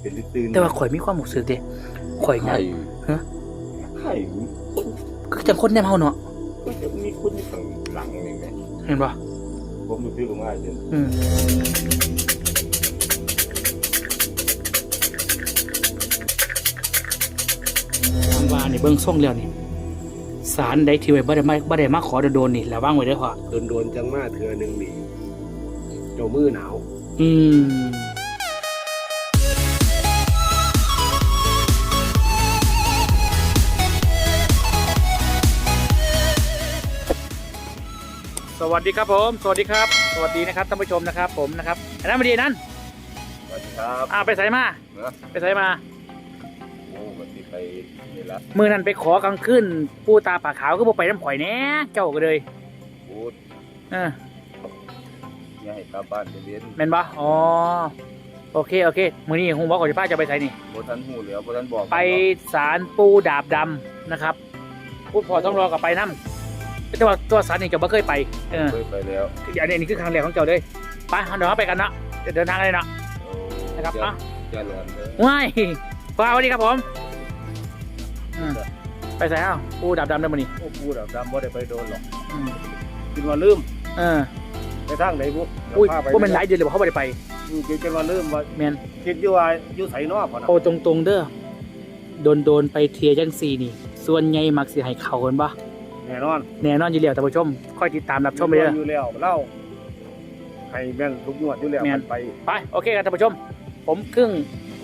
เป็นตื่นๆแต่ว่าข่อยมีความรู้สึกเด้ข่อยไข่นะฮะไข่คนคือจังคนแนมเฮาเนาะก็จะมีคนอยู่ข้างหลังนี่ไงเห็นบ่ผมรู้สึกว่าเดี๋ยวอืมทางว่านี่เบิ่งส่งแล้วนี่สารใดที่ไว้บ่ได้มาบ่ได้มาขอโดนๆนี่ระวังไว้เด้อพ่อโดนโดนๆจังมาเถื่อหนึ่งนี่เจ้ามือหนาว อืม สวัสดีครับผม สวัสดีครับ สวัสดีนะครับท่านผู้ชมนะครับ ผมนะครับอันนั้นมาดีนั่นสวัสดีครับอ่าไปใส่มา เนอะไปใส่มา โอ้วันนี้ไปนี่ละมือนั้นไปขอกลางคืนปูตาปากขาวก็บ่ไปน้ำข่อยแหน่เจ้าก็เลยพูดเอออย่าให้กลับบ้านไปเรียนแม่นบ่อ๋อโอเคโอเคมือนี้คงบอกก่อนจะพาจะไปใส่นี่บ่ทันหูแล้วบ่ทันบอกไปศาลปูดาบดำนะครับพูดพอต้องรอกับไปน้ำ แต่ว่าตัวศาลนี่เจ้าบ่เคยไปเออเคยไปแล้วอันนี้อันนี้คือครั้งแรกของเจ้าเลยไปเดี๋ยวเราไปกันเนาะเดี๋ยวเดินทางเลยเนาะโอ้นะครับอย่าอะอย่าหลอนเลยว้ายฟ้าสวัสดีครับผมอืมไปใส่เอ้าปูดาบดำได้มื้อนี้โอ้พูดแบบดำบ่ได้ไปโดนหรอกอืมกินว่าลืมเออไปทางไหนบุอุ้ยพาไปพวกมันหลายเดือนเลยบอกเขาบ่ได้ไปอืมกินว่าลืมว่าแมนคิดอยู่ว่าอยู่ไสนอกพอนะโอ้ตรงๆเด้อโดนโดนๆไปเทียจังซีนี่ ส่วนใหญ่มักสิให้เขากันปะ แน่นอนแน่นอนอยู่แล้วท่านผู้ชมค่อยติดตามรับชมไปเด้อ อยู่แล้วเล่าให้แม่นทุกงวดอยู่แล้วแม่น มันไป ไปโอเคครับท่านผู้ชม ผมครึ่ง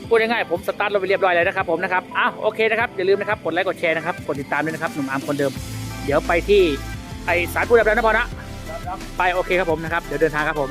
พูดง่ายๆผมสตาร์ทรถไปเรียบร้อยแล้วนะครับผมนะครับอ้าวโอเคนะครับอย่าลืมนะครับกดไลค์กดแชร์นะครับกดติดตามด้วยนะครับหนุ่มอาร์มคนเดิม เดี๋ยวไปที่ไอสารพูดแบบนั้นนะพอนะไปโอเคครับผมนะครับเดี๋ยวเดินทางครับผม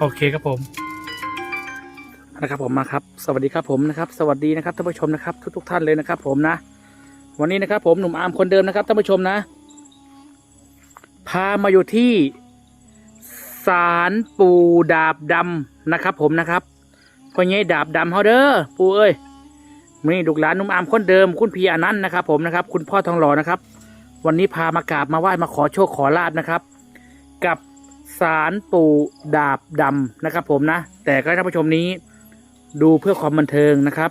โอเคครับผมนะครับผมมาครับ สวัสดีครับผมนะครับ สวัสดีนะครับท่านผู้ชมนะครับ ทุกทุกๆท่านเลยนะครับ ผมนะ วันนี้นะครับ ผมหนุ่มอาร์มคนเดิมนะครับท่านผู้ชมนะ พามาอยู่ที่ศาลปู่ดาบดำนะครับ ผมนะครับพ่อใหญ่ดาบดำเฮาเด้อปู่เอ้ยนี้ลูกหลานหนุ่มอาร์มคนเดิม คุณพี่อนันต์นะครับ ผมนะครับ คุณพ่อทองหล่อนะครับ วันนี้พามากราบมาไหว้มาขอโชคขอลาบนะครับ กับ ศาลปู่ดาบดำนะครับ ผมนะ แต่ก็ท่านผู้ชมนี้ ดูเพื่อความบันเทิงนะครับ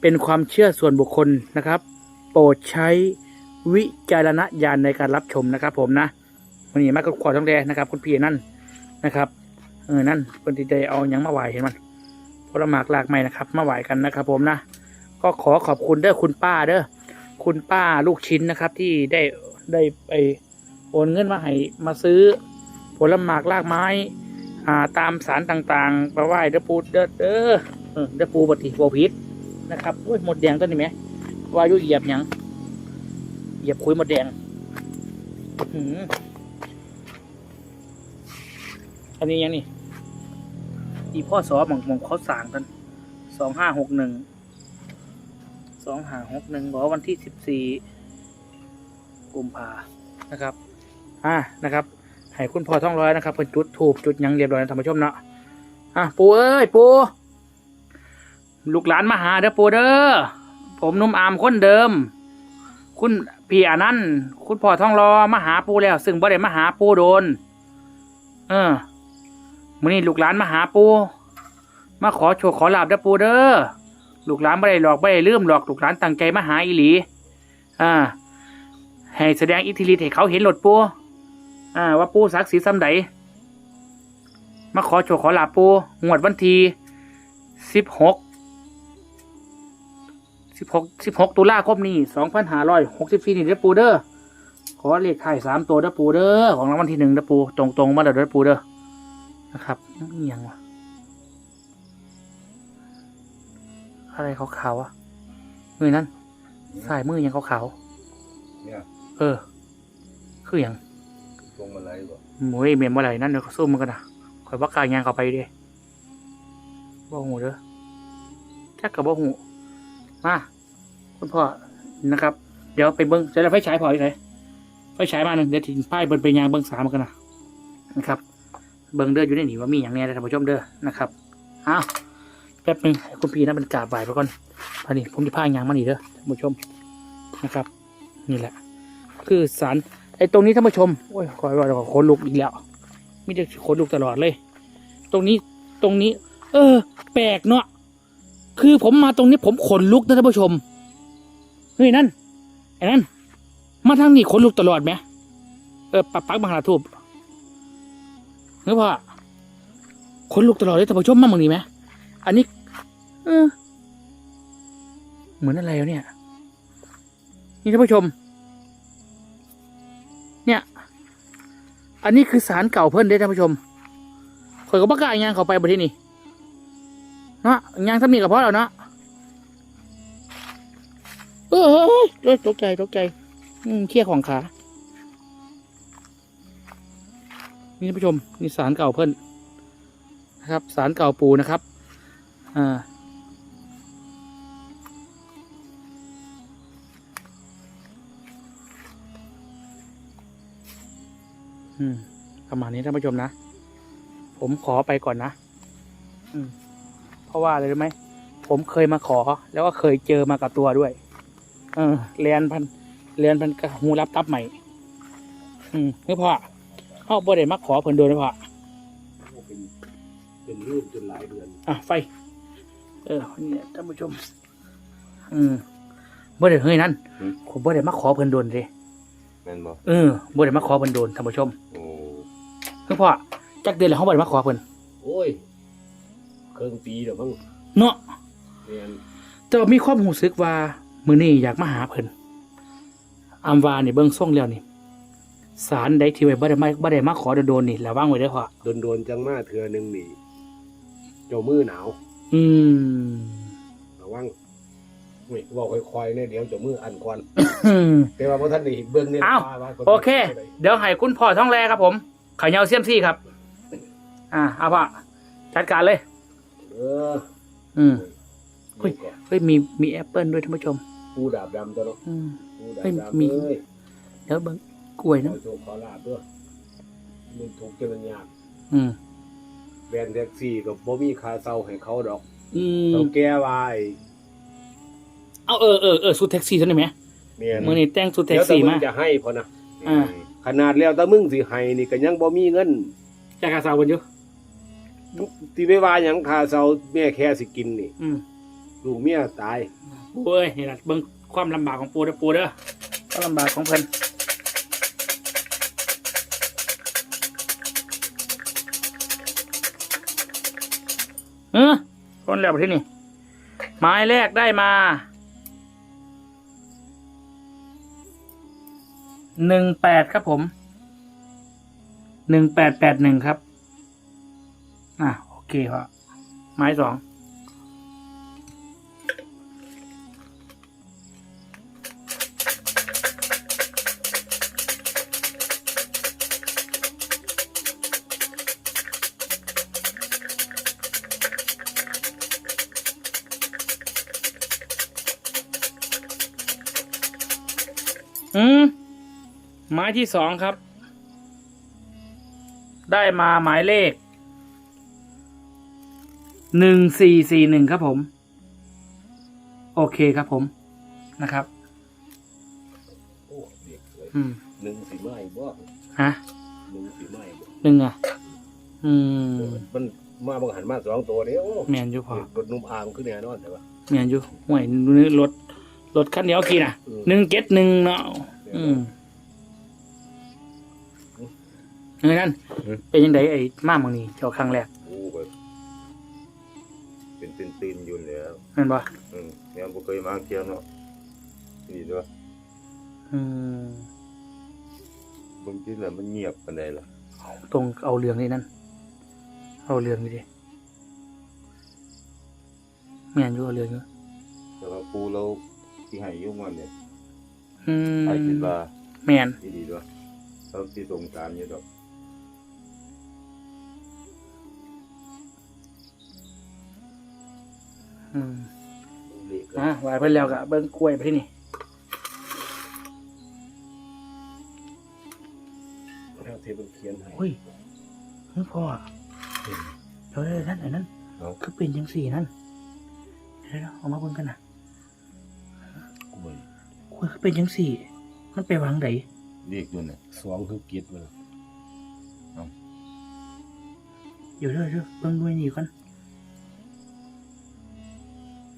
เป็นความเชื่อส่วนบุคคลนะครับ โปรดใช้วิจารณญาณในการรับชมนะครับ ผมนะวันนี้มากก็ขอท้องแดนะครับคุณพี่นั่นนะครับเออนั่นคนที่ได้เอายังมาไหวเห็นมันผลหมากหลากไม้นะครับ มาไหวกันนะครับ ผมนะก็ขอขอบคุณเด้อคุณป้าเด้อคุณป้าลูกชิ้นนะครับ ที่ได้ได้ไปโอนเงินมาให้มาซื้อ ผลหมากลากไม้อ่าตามสารต่างๆไปไหว้เดปูเดอเด้อเดปูปฏิโบพิษนะครับโอ้ยหมดแดงต้นนี้ไหมว่ายุเหยียบยังเหยียบคุยหมดแดงอันนี้ยังนี่อีพ่อสอหมองหมองเขาสร้างกันสองห้าหกหนึ่งสองห้าหกหนึ่งบอกวันที่สิบสี่กุมภานะครับ อ่านะครับ ให้คุณพ่อท่องร้อยนะครับเป็นจุดถูกจุดยังเรียบร้อยนะท่านผู้ชมเนาะอะปูเอ้ยปูลูกหลานมาหาเด้อปูเด้อผมนุ่มอามคนเดิม คุณพี่อนันต์คุณพ่อท่องรอมาหาปูแล้ว ซึ่งบ่ได้มาหาปูโดน เออมื้อนี้ลูกหลานมาหาปูมาขอโชคขอลาบเด้อปูเด้อลูกหลานบ่ได้หลอกบ่ได้ลืมหลอกลูกหลานตั้งใจมาหาอีหลี อ่า ให้แสดงอิทธิฤทธิ์ให้เขาเห็นหลดปู อ่าว่าปูศักดิ์ศรีซ้ำใดมาขอโชคขอลาบปูงวดวันที่สิบหกสิบหกสิบหกตุลาคมนี้สองพันห้าร้อยหกสิบสี่นี่เด้อปูเด้อขอเลขไทายสามตัวเด้อปูเด้อของรางวัลที่หนึ่งเด้อปูตรงตรงๆมาเด้อเด้อปูเด้อนะครับนี่ยังวะอะไรขาวๆอะมือนั่นสายมือยังขาวเนี่ยๆเออ คืออย่าง พวงมาลัยบ่หมวยเมียนบ่ไหลนั่นเดี๋ยวเขาสู้มันกันนะข่อยว่ากายยางเข้าไปเด้บ่หูเด้อจักกับบ่หูมาคุณพ่อนะครับ เดี๋ยวไปเบิ้งจะได้ไฟฉายพออีกไหนไฟฉายมาหนึ่งเดี๋ยวทิ้งป้ายเบิ้งไปยางเบิ้งสามกันนะนะครับ เบิ้งเด้ออยู่ในนี่ว่ามีอย่างแน่ท่านผู้ชมเด้อนะครับอ้าวแป๊บนึงคุณพี่นั่นเป็นกาบไหวไปก่อนพอดีผมจะพายางมานี่เด้อท่านผู้ชมนะครับ นี่แหละ คือสาร ไอ้ตรงนี้ท่านผู้ชมโอ้ยคอยว่าเราขนลุกอีกแล้วไมแต่ขนลุกตลอดเลย ตรงนี้ตรงนี้ เออ แปลกเนาะคือผมมาตรงนี้ผมขนลุกนะท่านผู้ชมเฮ้ยนั่นไอ้นั่นมาทางนี้ขนลุกตลอดไหมเออปักปักบังลาทูบเฮ้ยพ่อขนลุกตลอดเลยท่านผู้ชมมามึงนี่ไหมอันนี้ เออ เหมือนอะไรวเนี่ย นี่ท่านผู้ชม อันนี้คือสารเก่าเพิ่นได้ท่านผู้ชมข่อยก็ประกาศยางเขาไปบที่นี่เนาะยางถ้ามีกับพ่อเราเนาะเออเฮ้ยเฮ้ยตกใจตกใจ อืมเคี้ยของขา นี่ท่านผู้ชมนี่สารเก่าเพิ่นนะครับ สารเก่าปูนะครับ อ่า อืมประมาณนี้ท่านผู้ชมนะ ผมขอไปก่อนนะ อืม เพราะว่าอะไรรู้ไหม ผมเคยมาขอ แล้วก็เคยเจอมากับตัวด้วย เออเรียนพันเรียนพันกระหูรับตับใหม่ อืมนี่พ่อเขาบ่ได้มาขอเพิ่นโดนเลยพ่อเป็นเป็นรูปจนหลายเดือน อะไฟ เออเนี่ยท่านผู้ชม อืมบ่ได้เฮ้ยนั่นผมบ่ได้มาขอเพิ่นโดนเลย แม่นบ่เออบ่ได้มาขอเพิ่นโดนท่านผู้ชมโอ้คือพ่อจักเดือนแล้วเขาบ่ได้มาขอเพิ่นโอ้ยเครื่องปีเดี๋ยวมั้งเนาะเรียนแต่ว่ามีความรู้สึกว่ามื้อนี้อยากมาหาเพิ่นอามวานี่เบิ่งส่งแล้วนี่สารใดที่ไว้บ่ได้มาบ่ได้มาขอโดนๆนี่ระวังไว้เด้อพ่อโดนโดนๆจังมาเถื่อหนึ่งนี่เจ้ามือหนาว อืมระวัง เว้ยบอกค่อยๆเนี่ยเดี๋ยวเจ้ามืออันก่อนอืมแต่ว่าพอท่านนี่เบื้องเนี่ยอ้าวว่าว่าโอเค เดี๋ยวให้คุณพ่อท้องแรครับผมขายาวเซียมซี่ครับ อ่าเอาพ่อจัดการเลย เออ อืมเฮ้นี่ยก็เฮ้ยมีมีแอปเปิลด้วยท่านผู้ชมปูดาบดำตัวเนาะอืมปูดาเฮ้ยบดำมีเอ้ยเดี๋ยวเบิ่งกล้วยขนะอโชคขอลาบด้วยมันถูกเจริญยากอืมแบรนด์แท็กซี่กับบ่มีค่าเซาให้เขาดอกอืมเขาแก้วาย เอาเออเออเออสูตรแท็กซี่เท่านี้ไหมเมียนมือนี่แต่งสูตรแท็เดี๋กยวแต่ซี่มึมางจะให้พอนะอ่า ขนาดแล้วแต่มึงสิให้นี่ก็ยังบ่มีเงินจากกาซาวกันอยู่ที่ไปว่าหยังค่าเซาแม่แค่สิกินนี่อืมลูกเมียตายปูเอ้ยนี่แหละเบิ่งความลำบากของปูเด้อปูเด้อความลำบากของเพิ่นเออคนแล้วที่นี่ไม้แรกได้มา หนึ่งแปดครับผมหนึ่งแปดแปดหนึ่งครับอะโอเคครับไม้สองอืม ไม้ที่สองครับ ได้มาหมายเลขหนึ่งสี่สี่หนึ่งครับผม โอเคครับผมนะครับโอ้เด็กเลยอืมหนึ่งสิไม้บ่ฮะหนึ่งสิไม้บ่หนึ่งอะ อืมมันมาบังหันมาสองตัวเดียวแมนอยู่พอรถนุ่มอามขึ้นแน่นอนแต่ว่าแมนอยู่ห่วยนี่รถรถคันเดียวกี่น่ะอืมหนึ่งเจ็ดหนึ่งเนาะอืม เฮ้ยนั่นอืม เป็นยังไงไอ้มาเมืองนี้เจ้าครั้งแรกโอ้แบบเป็นตีนตีนๆอยู่แล้วแม่นบ่อืมยังบ่เคยมาเที่ยวเนาะนี่ด้วยอืมบางทีแล้วมันเงียบปานใดล่ะตรงเอาเรื่องนี่นั่นเอาเรื่องนี่ดิแม่นอยู่เอาเรื่องอยู่แต่ว่าปูเราที่ให้อยุ่งมันเนี่ยอืมไอ้คิดว่าแม่นที่ดีด้วยเขาที่สงสารอยู่ดอก อืมเด็กอะวายเพิ่นแล้วก็เบิ่งกล้วยไปที่นี่แล้วเทมันเขียนให้เฮ้ยเฮ้ยพ่อเดี๋ยวเดี๋ยวนั่นไอ้นั่นเนาะคือเป็นจังสี่นั่นเดี๋ยวๆเอามาเบิ่งกันนะกล้วยกล้วยคือเป็นจังสี่ มันไปวางไดเรียกอยู่เนี่ยสองคือกิจมันเดี๋ยวเดี๋ยวเดี๋ยวเบิ่งด้วยนี่ก่อน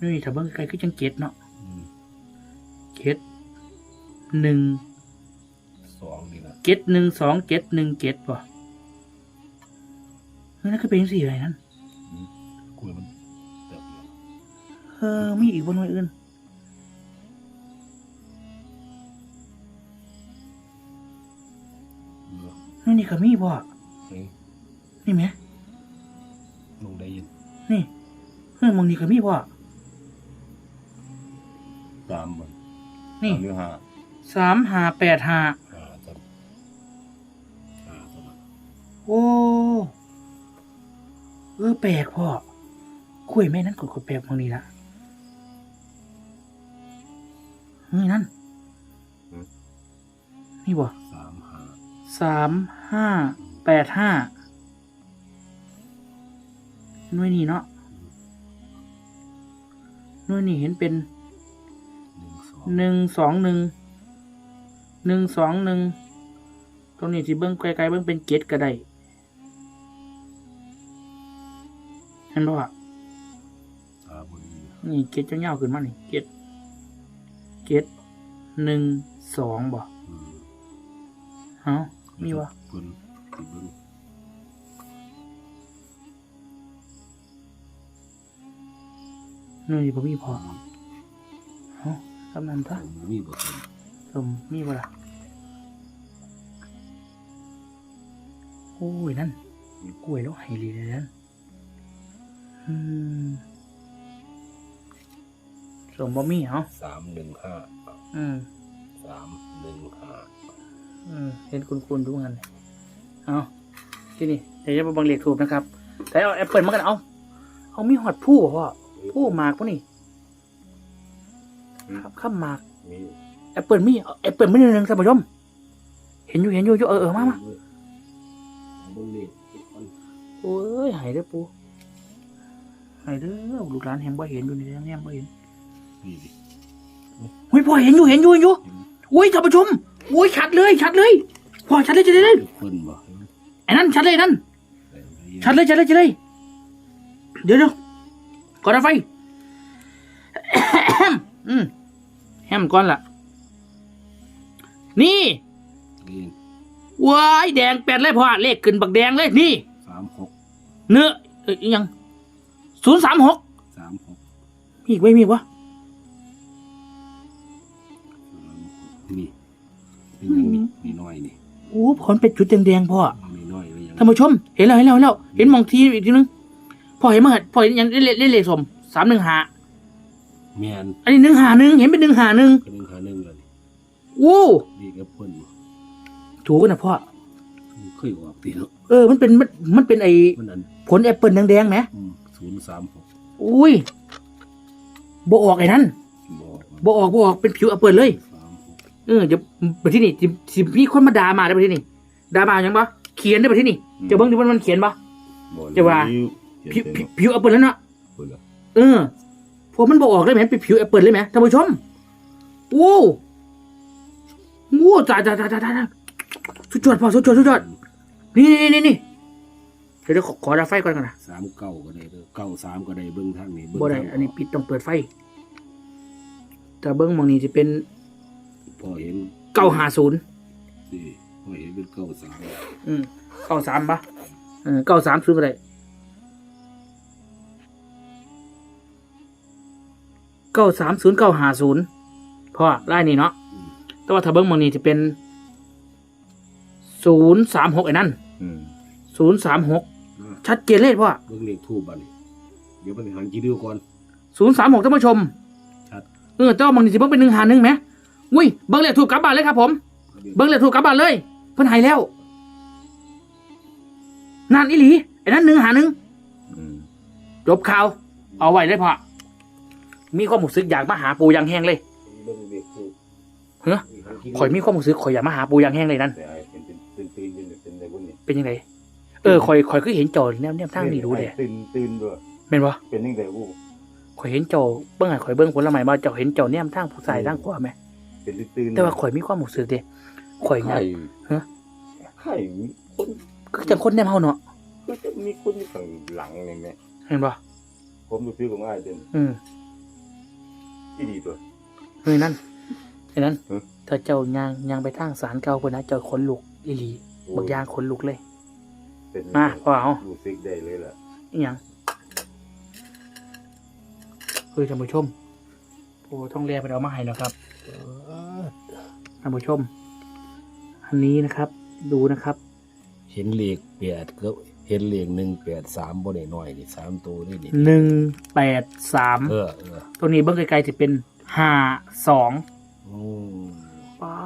นี่ถ้าเบิ่งไกลๆคือจังเจ็ดเนาะอืมเจ็ดหนึ่งสองนี่นะเจ็ดหนึ่งสองเจ็ดหนึ่งเจ็ดว่ะเฮ้ยนั่นคือเป็นจังสี่อะไรนั่นกล้วยมันเติบโตเออมีอีกบนหน่วยอื่นเยอะนี่นี่ก็มีบ่นี่นี่ไหมลุงได้ยินนี่เฮ้ยมองนี่ก็มีบ่ สามมันนี่สามหรือห้าสามห้าแปดห้าอ่าจำอ่าจำโอ้เออแปลกพ่อคุยแม่นั้นกดกดแปลกมองนี่ละเฮ้ยนั่นนี่บ่สามห้าสามห้าแปดห้าหน่วยนี้เนาะหน่วยนี้เห็นเป็น หนึ่งสองหนึ่งสองหนึ่งหนึ่งสองหนึ่งตรงนี้ที่เบิ้งไกลๆเบิ้งเป็นเกตก็ได้เห็นป่ะสามบนนี้นี่เกตเจ้าๆขึ้นมานี่เกตเกตหนึ่งสองบ่อืมเอ้ามีวะเพิ่นติเบิ่งนู่นนี่บ่มีพอเอ้าทำนั้นถ้าซะมีบ่เพิ่นสมมีบ่ล่ะโอ้ยนั่นกล้วยแล้วไฮรีเลยนั่นอืมสมบ่มีเหรอสามหนึ่งห้าอืมสามหนึ่งห้าอืมเห็นคุณคุณทุกงานเลยเอาที่นี่เดี๋ยวจะมาบังเลขถูกนะครับ แต่เอาแอปเปิลมากันเอา เอามีหอดผู้บ่พ่อผู้หมากพวกนี้ ครับข้ามหมากมีแอปเปิลมีเอาแอปเปิลไม่ได้หนึ่งท่านผู้ชมเห็นอยู่เห็นอยู่อยู่เออเออมามาเบิ่งนี่มันโอ้ยหายเด้อปูหายเด้อลูกหลานเห็นบ่เห็นอยู่นี่แง่บ่เห็นนี่ดิเฮ้ยพ่อเห็นอยู่เห็นอยู่เห็นอยู่โอ้ยท่านผู้ชมโอ้ยชัดเลยชัดเลยพ่อชัดเลยชัดเลยเพิ่นบ่ไอ้นั่นชัดเลยนั่นชัดเลยชัดเลยชัดเลยเดี๋ยวเดี๋ยวก่อนไฟอืม แฮมก่อนล่ะนี่นี่ว้ายแดงแปดเลยพ่อเลขขึ้นบักแดงเลยนี่สามหกเนื้อเอ้ยอีหยังศูนย์สามหกสามหกมีอีกไว้มีอีกวะนี่เป็นยังนี่มีน้อยนี่โอ้ผลเป็นจุดแดงๆพ่อมีน้อยเลยยังท่านผู้ชม เห็นแล้วเห็นแล้วเห็นแล้วเห็นมองทีอีกทีนึงพ่อเห็นมั้งพ่อเห็นยังเล่นเล่นเลขสมสามหนึ่งหา แม่นอันนี้หนึ่งหาหนึ่งเห็นเป็นหนึ่งหาหนึ่งก็หนึ่งหาหนึ่งเลยนี่โอ้นี่ก็เพิ่นบ่ถูกกันนะพ่อ เคยออกตีเนาะเออ มันเป็นมันมันเป็นไอมันอันผลแอปเปิลแดงๆไหมศูนย์สามหกอุ้ยบออกไอ้นั่นบอกบออกบออกเป็นผิวแอปเปิลเลย สามหกเออเดี๋ยวไปที่นี่สิสิมีคนมาด่ามาได้ไปที่นี่ด่ามาอย่างปะเขียนได้ไปที่นี่จะเบิ้งที่มันมันเขียนปะบ่จะว่าเขียนผิวเต็มผิวผิวแอปเปิลแล้วเนาะเพิ่นเหรอเออ พวกมันบออกเลยไหมเป็นผิวแอปเปิลเลยไหมท่านผู้ชมโอ้โหจ้าจ้าจ้าจ้าจ้าสุดยอดพอสุดยอดสุดยอดนี่นี่นี่นี่เดี๋ยวเดี๋ยวขอขอดับไฟก่อนก่อนนะสามเก้าก็ได้เด้อเก้าสามก็ได้เบิ่งทางนี้เบิ่งบ่ได้ทางอันนี้ปิดต้องเปิดไฟ แต่เบิ้งมองนี้จะเป็นพอเห็นเก้าห้าศูนย์นี่พอเห็นเป็นเก้าสามอืมเก้าสามปะเออเก้าสามศูนย์ก็ได้ เก้าสามศูนย์เก้าห้าศูนย์พ่อไล่นี่เนาะอืมแต่ว่าถ้าเบิ้งมองนี้จะเป็นศูนย์สามหกไอ้นั่นอืมศูนย์สามหกชัดเจนเลยพ่อเบิ่งเลขทูบบัดนี้เดี๋ยวมันหันกี่เดียวก่อน ศูนย์สามหกท่านผู้ชมชัดเออแต่ว่ามองนี้จะเบิ้งเป็นหนึ่งหาหนึ่งไหมอุ้ยเบิ้งเลขถูกกลับบ้านเลยครับผม เบิ้งเลขถูกกลับบ้านเลยเพิ่นใหายแล้วนั่นอีหลีไอ้นั่นหนึ่งหาหนึ่งอืม จบข่าวเอาไว้เลยพ่อ มีความรู้สึกอยากมาหาปูอยางแห้งเลยเบิ่งเลขทูบเฮ้ยข่อยมีความรู้สึกข่อยอยากมาหาปูอยางแห้งเลยนั่นแต่ไอ้เป็นเป็นตื่นตื่นเป็นเป็นในพวกนี้เป็นยังไงเออข่อยข่อยก็เห็นจอแนมแนมทางนี่รู้เลยไอ้ตื่นตื่นด้วยแม่นบ่เป็นยังไงกูข่อยเห็นจอเบิ่งให้ข่อยเบิ่งผลไม้มาเจ้าเห็นจอแนมทางผู้ชายทางขวาไหมเป็นตื่นตื่นแต่ว่าข่อยมีความรู้สึกเด้ข่อยไงไข่ฮะไข่มีคนก็จังคนแนมเฮาเนาะก็จะมีคนอยู่ข้างหลังนี่แม่เห็นบ่ผมดูซื้อของอ้ายเด่นอืม ที่ดีตัว เฮ้ยนั่นไอ้นั่นฮะถ้าเจ้ายางยางไปทางศาลเก่าพุ่นนะเจ้าขนลุกอีหลีบักยางขนลุกเลย เป็นมาพ่อเอารู้สึกได้เลยล่ะอีหยังเฮ้ยท่านผู้ชมโอ้ท่องเรียไปเอามาให้แล้วครับท่านผู้ชม อันนี้นะครับ ดูนะครับ เห็นเลขแปดก็ เห็นเลขหนึ่งแปดสามบ่ได้น้อยนี่สามตัวนี่นี่หนึ่งแปดสามเออเออตัวนี้เบิ้งไกลๆจะเป็นห้าสองอืมปา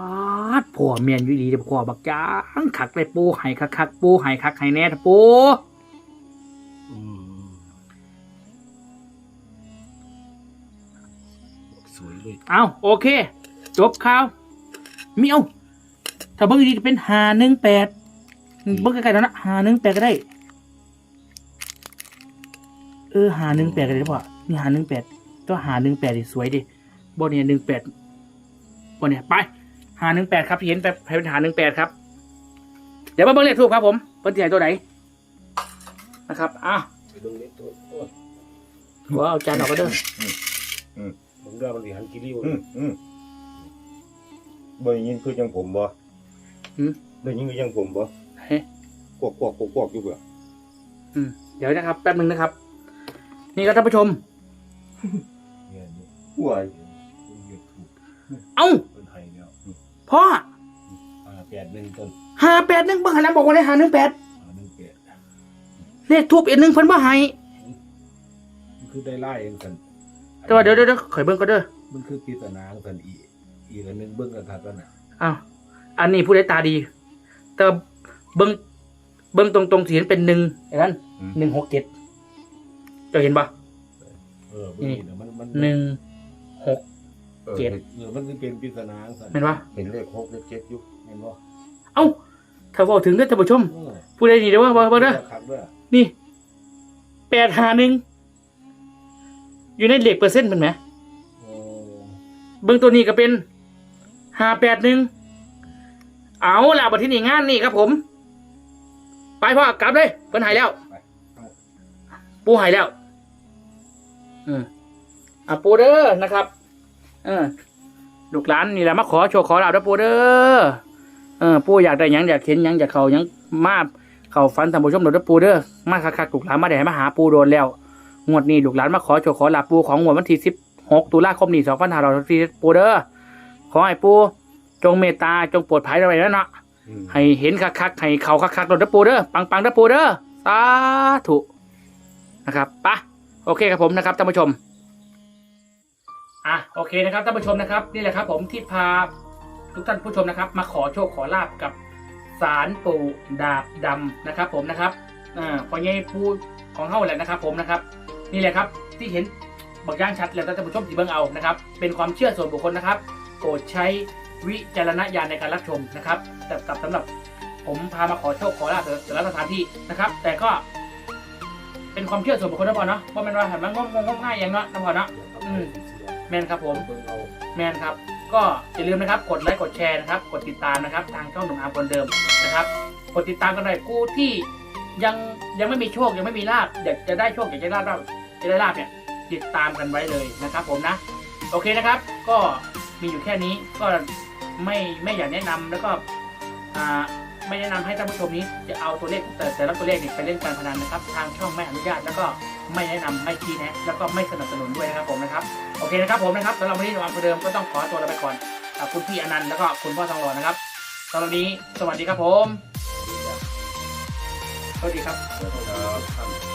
ดผัวเมียนอยู่ดีเดี๋ยวผัวบักจ้างขักเลยปูไห้คักคักๆปูไห้คักไห้แน่ทะปูอืมสวยเลยเอาโอเค จบข่าวมีเอาถ้าเบิ้งดีๆจะเป็นหาหนึ่งแปดเบิ้งไกลๆแล้วนะหาหนึ่งแปดก็ได้ เออหาหนึ่งแปดก็ได้หรือเปล่านี่หาหนึ่งแปดตัวหาหนึ่งแปดสวยดิบนเนี่ยหนึ่งแปดบนเนี่ยไปหาหนึ่งแปดครับที่เห็นแบบเป็นหาหนึ่งแปดครับ เดี๋ยวมาเบิ้งเลขทูบครับผมเพิ่นที่ไหนตัวไหนนะครับอ้าวไปเบิ่งเลขตัวโอ้ยขอเอาจานออกก็เด้อเบิ่งได้มันสิหันกี่เดียวอืมอืมบ่ได้ยินคือจังผมบ่หืมได้ยินคือจังผมบ่เฮ้ยกวกกวกกวกกวกอยู่เบื่ออืมเดี๋ยวนะครับ แป๊บหนึงนะครับ นี่ครับท่านผู้ชม เนี่ยนี่ห่วยเลขถูกเอ้าเพิ่นให้แล้วพ่ออ่าแปดหนึ่งต้นหาแปดหนึ่งเบิ่งหันหลังบอกว่าได้หาหนึ่งแปดอ่าหนึ่งแปดเลขทูบเอ็ดหนึ่งเพิ่นว่าให้มันคือได้ไล่เองสันแต่ว่าเดี๋ยวเดี๋ยวเดี๋ยวข่อยเบิ่งก็เด้อมันคือปริศนาของสันอีอีกอันหนึงเบิ่งกันทักกันน่ะอ้าวอันนี้ผู้ใดตาดี แต่เบิ่งเบิ้งตรงตรงๆสีเห็นเป็นหนึ่งไอ้นั่นหนึ่งหกเจ็ดเจะเห็นปะเออนี่มันมันหนึ่งหก เจ็ด เออมันเป็นปริศนาสั่นเห็นปะเห็นเลขหกเลขเจ็ดอยู่เห็นบ่เอ้าถ้าบอกถึงเด้อท่านผู้ชมผู้ใดนี่เดี๋ยวว่าว่าเด้อกเด้อนี่แปดหาหนึ่งอยู่ในเหล็กเปอร์เซ็นต์เป็นไหมเบื้องตัวนี้ก็เป็นห้าแปดหนึ่งเอาล่ะบัดที่นี่งานนี่ครับผม ไปพ่อกลับเลยเพิ่นหายแล้ว ปูหายแล้ว อืมอะปูเด้อนะครับ เออลูกหลานนี่แหละมาขอโชว์ขอลาบเด้อปูเด้อเออปูอยากได้หยังอยากเห็นหยังอยากเขาหยังมาเขาฟันท่านผู้ชมเด้อปูเด้อมาคักๆลูกหลานมาได้มาหาปูโดนแล้วงวดนี้ลูกหลานมาขอโชว์ขอลาบปูของงวดวันที่สิบหกตุลาคมนี้สองพันห้าร้อยสี่ปูเด้อขอให้ปูจงเมตตาจงโปรดภัยอะไรแล้วเนาะอืมให้เห็นคักๆให้เขาคักๆโดนเด้อปูเด้อปังๆเด้อปูเด้อสาธุนะครับไปะ โอเคครับผมนะครับท่านผู้ชมอะโอเคนะครับท่านผู้ชมนะครับ นี่แหละครับ ผมที่พาทุกท่านผู้ชมนะครับ มาขอโชคขอลาบกับสารปู่ดาบดำนะครับ ผมนะครับอ่าพอใหญ่ปูของเฮาแหละนะครับ ผมนะครับ นี่แหละครับที่เห็นบอกย่างชัดแล้วท่านผู้ชมที่เบิ่งเอานะครับ เป็นความเชื่อส่วนบุคคลนะครับโปรดใช้วิจารณญาณในการรับชมนะครับแต่กับสำหรับผมพามาขอโชคขอลาบแต่ละสถานที่นะครับ แต่ก็ เป็นความเชื่อส่วนบุคคลนะพอเนาะเพราะมันว่าหันมางงงงง่ายอย่างเนาะนะพอเนาะอืมแมนครับผมแมนครับ ก็อย่าลืมนะครับ กดไลค์กดแชร์นะครับ กดติดตามนะครับ ทางช่องหนุ่มอาร์คนเดิมนะครับ กดติดตามกันหน่อยกู้ที่ยังยังไม่มีโชคยังไม่มีลาบอยากจะได้โชคอยากจะได้ลาบจะได้ลาบเนี่ยติดตามกันไว้เลยนะครับ ผมนะ โอเคนะครับ ก็มีอยู่แค่นี้ก็ไม่ไม่อยากแนะนำแล้วก็อ่า ไม่แนะนำให้ท่านผู้ชมนี้จะเอาตัวเลขแต่แต่ละตัวเลขเนี่ยไปเล่นการพนันนะครับ ทางช่องไม่อนุญาตแล้วก็ไม่แนะนำไม่ชี้แนะแล้วก็ไม่สนับสนุนด้วยนะครับผมนะครับโอเคนะครับผมนะครับสำหรับวันนี้หนุ่มอามคนเดิมก็ต้องขอตัวลาไปก่อนขอบคุณพี่อนันต์แล้วก็คุณพ่อทองหล่อนะครับสำหรับนี้สวัสดีครับผมสวัสดีครับ